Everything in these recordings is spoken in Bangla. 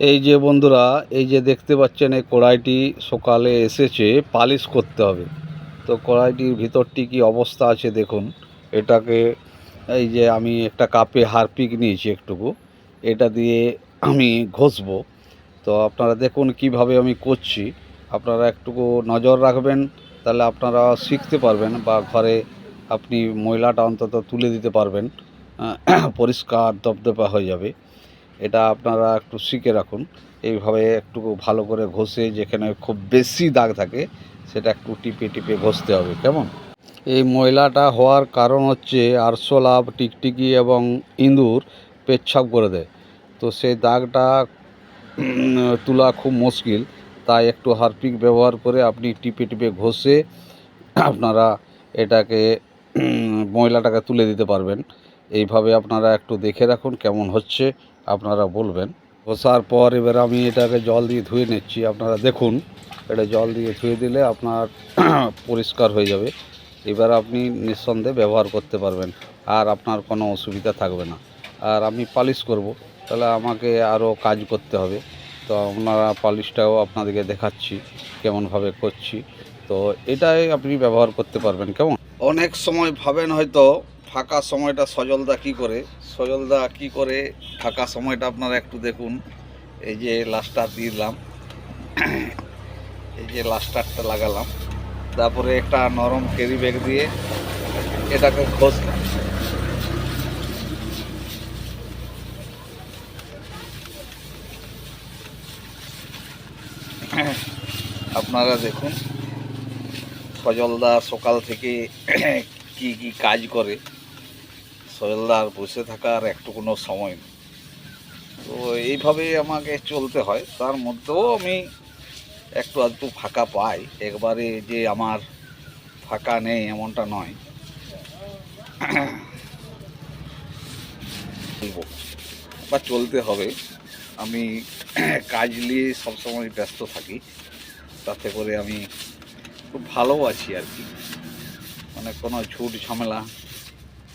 এই যে বন্ধুরা, এই যে দেখতে পাচ্ছেন এই কড়াইটি সকালে এসেছে, পালিশ করতে হবে। তো কড়াইটির ভিতরটি কি অবস্থা আছে দেখুন। এটাকে এই যে আমি একটা কাপে হারপিক নিয়েছি একটুকু। এটা দিয়ে আমি ঘষবো। তো আপনারা দেখুন কীভাবে আমি করছি। আপনারা একটুকু নজর রাখবেন, তাহলে আপনারা শিখতে পারবেন বা ঘরে আপনি ময়লাটা অন্তত তুলে দিতে পারবেন। পরিষ্কার দপদপা হয়ে যাবে। এটা আপনারা একটু শিখে রাখুন। এইভাবে একটু ভালো করে ঘষে যেখানে খুব বেশি দাগ থাকে, সেটা একটু টিপে টিপে ঘষতে হবে, কেমন? এই ময়লাটা হওয়ার কারণ হচ্ছে আরশোলাভ টিকটিকি এবং ইঁদুর পেচ্ছাপ করে দেয়। তো সেই দাগটা তোলা খুব মুশকিল। তাই একটু হারপিক ব্যবহার করে আপনি টিপে টিপে ঘষে আপনারা এটাকে ময়লাটাকে তুলে দিতে পারবেন। এইভাবে আপনারা একটু দেখে রাখুন কেমন হচ্ছে। আপনারা বলবেন। ঘষার পর এবার আমি এটাকে জল দিয়ে ধুয়ে নিচ্ছি। আপনারা দেখুন, এটা জল দিয়ে ধুয়ে দিলে আপনার পরিষ্কার হয়ে যাবে। এবার আপনি নিঃসন্দেহে ব্যবহার করতে পারবেন, আর আপনার কোনো অসুবিধা থাকবে না। আর আমি পালিশ করব, তাহলে আমাকে আরও কাজ করতে হবে। তো আপনারা পালিশটাও আপনাদেরকে দেখাচ্ছি, কেমনভাবে করছি। তো এটাই আপনি ব্যবহার করতে পারবেন, কেমন? অনেক সময় ভাবেন হয়তো ফাঁকা সময়টা সজলদা কি করে? সজলদা কি করে? ফাঁকা সময়টা আপনারা একটু দেখুন। এই যে লাস্টার দিলাম। এই যে লাস্টারটা লাগালাম। তারপরে একটা নরম ক্যারি ব্যাগ দিয়ে এটাকে ঘষলাম আপনারা দেখুন। সজলদা সকাল থেকে কি কি কাজ করে? সজলদার বসে থাকার একটু কোনো সময়। নেই তো এইভাবেই আমাকে চলতে হয়। তার মধ্যেও আমি একটু আধটু ফাঁকা পাই। একবারে যে আমার ফাঁকা নেই এমনটা নয়। বা চলতে হবে। আমি কাজ নিয়ে সবসময় ব্যস্ত থাকি। তাতে করে আমি খুব ভালো আছি আর কি। মানে কোনো ঝুট ঝামেলা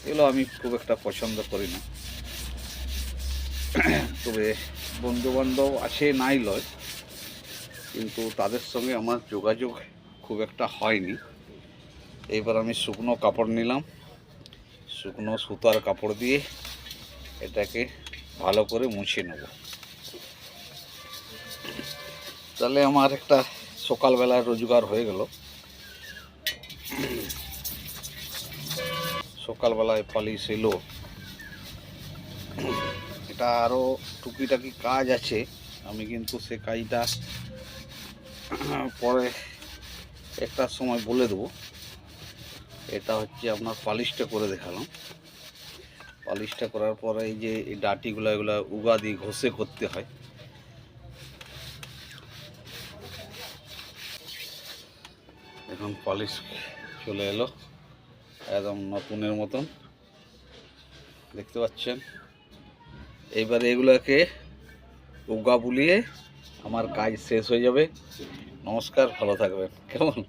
এগুলো আমি খুব একটা পছন্দ করি না। তবে বন্ধুবান্ধব আছে, নাই লয়। কিন্তু তাদের সঙ্গে আমার যোগাযোগ খুব একটা হয়নি। এইবার আমি শুকনো কাপড় নিলাম। শুকনো সুতার কাপড় দিয়ে এটাকে ভালো করে মুছে নেব। তাহলে আমার একটা সকালবেলা রোজগার হয়ে গেল। সকালবেলায় পালিশ এলো। এটা আরও টুকিটাকি কাজ আছে। আমি কিন্তু সে কাজটা পরে একটা সময় বলে দেবো। এটা হচ্ছে আপনার পালিশটা করে দেখালাম। পালিশটা করার পরে এই যে এই ডাটিগুলো, এগুলো উগা দিয়ে ঘষে করতে হয়। এখন পালিশ চলে এলো। একদম নতুনের মতন। দেখতে পাচ্ছেন? এইবার এগুলোকে উগা বুলিয়ে আমার কাজ শেষ হয়ে যাবে। নমস্কার, ভালো থাকবেন। কেমন?